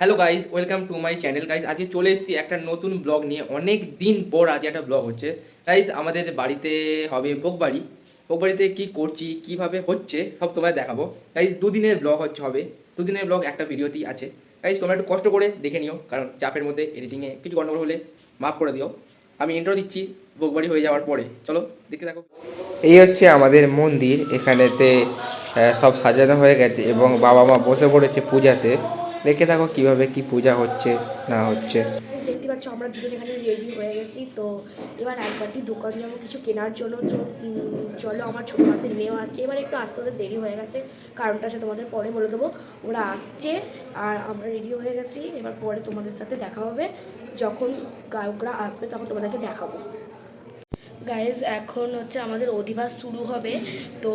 Hello guys welcome to my channel guys আজকে চলে এসেছি একটা নতুন ব্লগ নিয়ে। অনেক দিন পর আজ একটা ব্লগ হচ্ছে। গাইজ আমাদের বাড়িতে হবে ভোগবাড়ি। ভোগবাড়িতে কী করছি, কীভাবে হচ্ছে, সব তোমায় দেখাবো। গাইজ দুদিনের ব্লগ হচ্ছে, হবে। দুদিনের ব্লগ একটা ভিডিওতেই আছে। গাইজ তোমরা একটু কষ্ট করে দেখে নিও, কারণ চাপের মধ্যে এডিটিংয়ে কিছু গন্ডগোল হলে মাফ করে দিও। আমি ইন্ট্রো দিচ্ছি ভোগবাড়ি হয়ে যাওয়ার পরে। চলো, দেখতে থাকো। এই হচ্ছে আমাদের মন্দির। এখানেতে সব সাজানো হয়ে গেছে এবং বাবা মা বসে পড়েছে পূজাতে। দেখে থাকো, কীভাবে কি পূজা হচ্ছে, না হচ্ছে। দেখতে পাচ্ছ, আমরা দুজন এখানে রেডি হয়ে গেছি, তো এবার একবারটি দোকান যাব কিছু কেনার জন্য, তো চলো, আমার ছোটো মাসের মেয়েও আসছে। এবার একটু আসতে ওদের দেরি হয়ে গেছে, কারণটা সে তোমাদের পরে বলে দেবো। ওরা আসছে, আর আমরা রেডি হয়ে গেছি, এবার পরে তোমাদের সাথে দেখা হবে। যখন গায়করা আসবে, তখন তোমাদেরকে দেখাবো। গাইজ এখন হচ্ছে আমাদের অধিবাস শুরু হবে। তো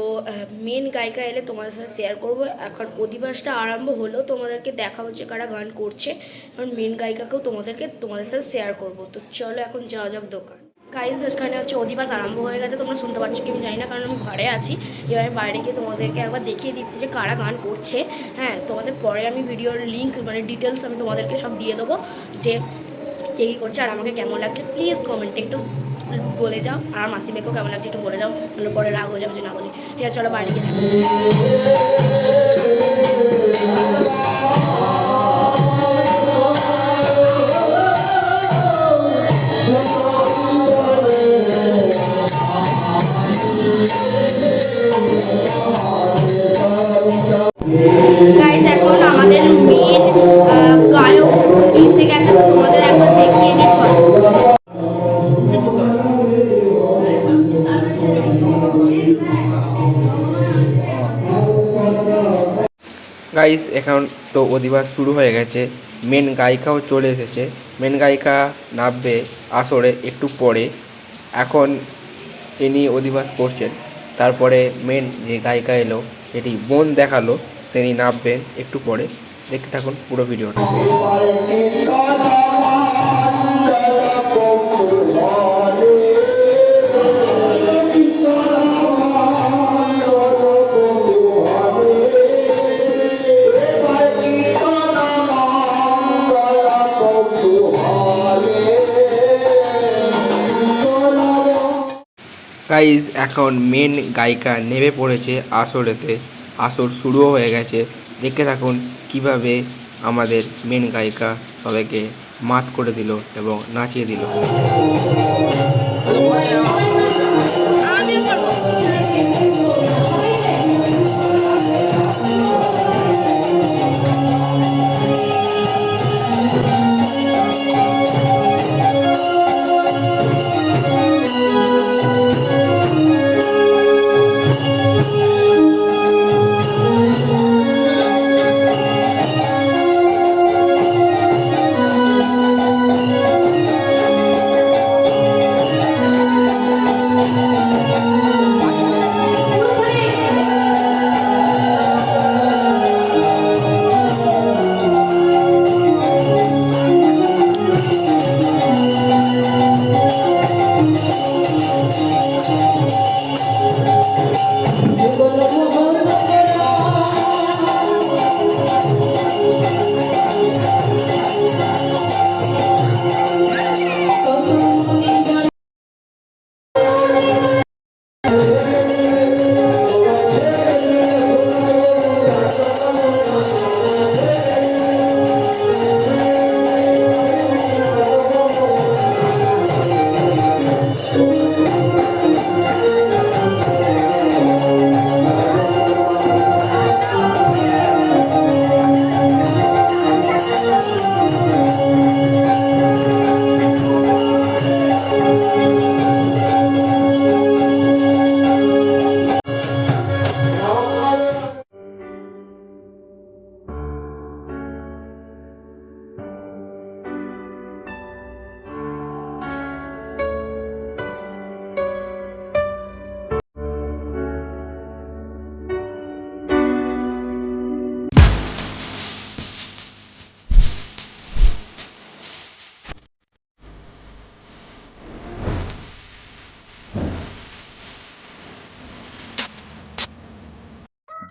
মেন গায়িকা এলে তোমাদের সাথে শেয়ার করব। এখন অধিবাসটা আরম্ভ হলো, তোমাদেরকে দেখা হচ্ছে কারা গান করছে। এখন মেন গায়িকাকেও তোমাদেরকে, তোমাদের সাথে শেয়ার করব। তো চলো এখন যাওয়া যাক দোকান। গাইজ এখানে হচ্ছে অধিবাস আরম্ভ হয়ে গেছে। তোমরা শুনতে পাচ্ছ কি আমি জানি না, কারণ আমি ঘরে আছি। এবার আমি বাইরে গিয়ে তোমাদেরকে একবার দেখিয়ে দিচ্ছি যে কারা গান করছে। হ্যাঁ তোমাদের পরে আমি ভিডিওর লিঙ্ক মানে ডিটেলস আমি তোমাদেরকে সব দিয়ে দেবো যে কে কী করছে আর আমাকে কেমন লাগছে। প্লিজ কমেন্টে একটু বলে যাও আর মাসি মেয়েকেও কেমন লাগছে একটু বলে যাও মানে পরে রাগ হয়ে যাবে যে না বলি। ঠিক আছে, চলো বাইরে গাইস এখন তো অধিবাস শুরু হয়ে গেছে। মেন গায়িকাও চলে এসেছে। মেন গায়িকা নামবে আসরে একটু পরে। এখন ইনি অধিবাস করছেন। তারপরে মেন যে গায়িকা এলো, এটি বোন দেখাল, তিনি নামবেন একটু পরে। দেখতে থাকুন পুরো ভিডিওটা। গাইজ এখন মেন গায়িকা নেমে পড়েছে আসরেতে। আসর শুরুও হয়ে গেছে। দেখে থাকুন কীভাবে আমাদের মেন গায়িকা সবাইকে মাত করে দিল এবং নাচিয়ে দিল।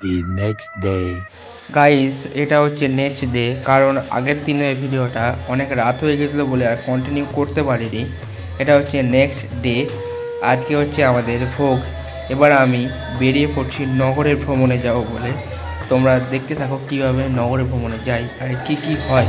The next day. গাইস এটা হচ্ছে নেক্সট ডে কারণ আগের দিনের ভিডিওটা অনেক রাত হয়ে গেছিল বলে আর কন্টিনিউ করতে পারিনি। এটা হচ্ছে নেক্সট ডে আজকে হচ্ছে আমাদের ভোগ। এবার আমি বেরিয়ে পড়ছি নগরের ভ্রমণে যাব বলে। তোমরা দেখতে থাকো কীভাবে নগরের ভ্রমণে যাই আর কি কি হয়।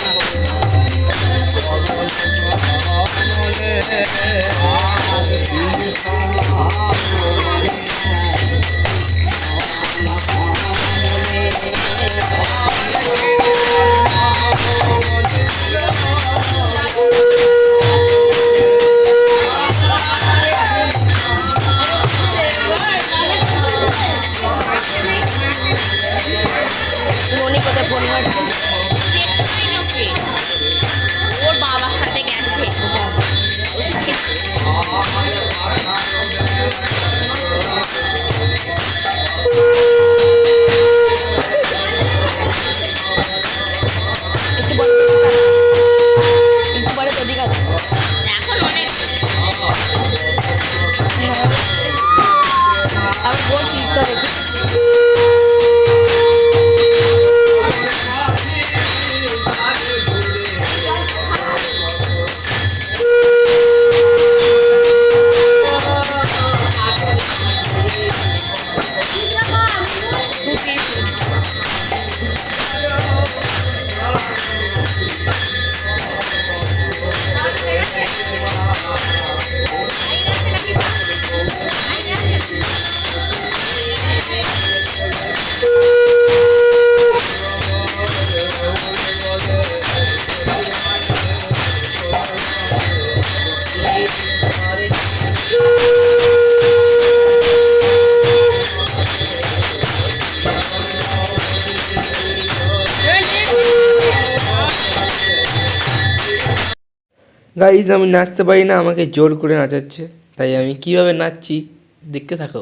গাইজ আমি নাচতে পারি না, আমাকে জোর করে নাচাচ্ছে। তাই আমি কীভাবে নাচছি, দেখতে থাকো।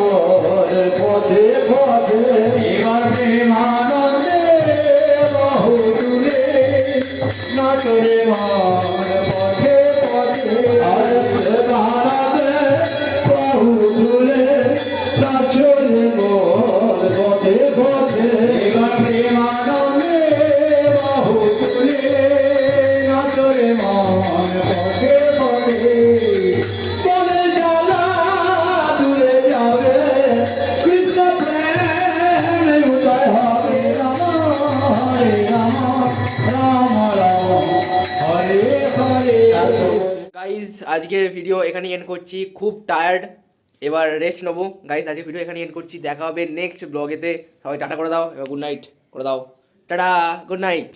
এন্ড করছি, খুব টায়ার্ড এবার রেস্ট নেব। গাইস আজকে ভিডিও এখানে এন্ড করছি। দেখা হবে নেক্সট ব্লগেতে সবাই টাটা করে দাও, এবার গুড নাইট করে দাও। টাটা গুড নাইট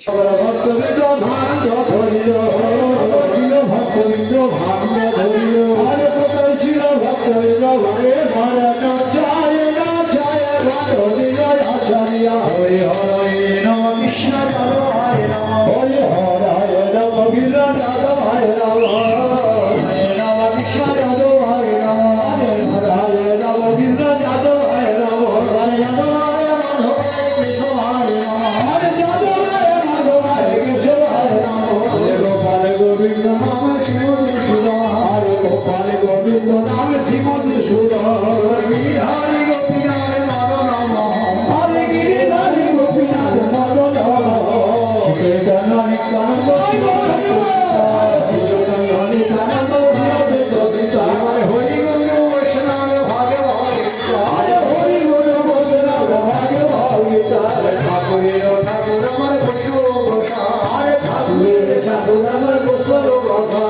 ঠাকুর আমার গোপন কথা।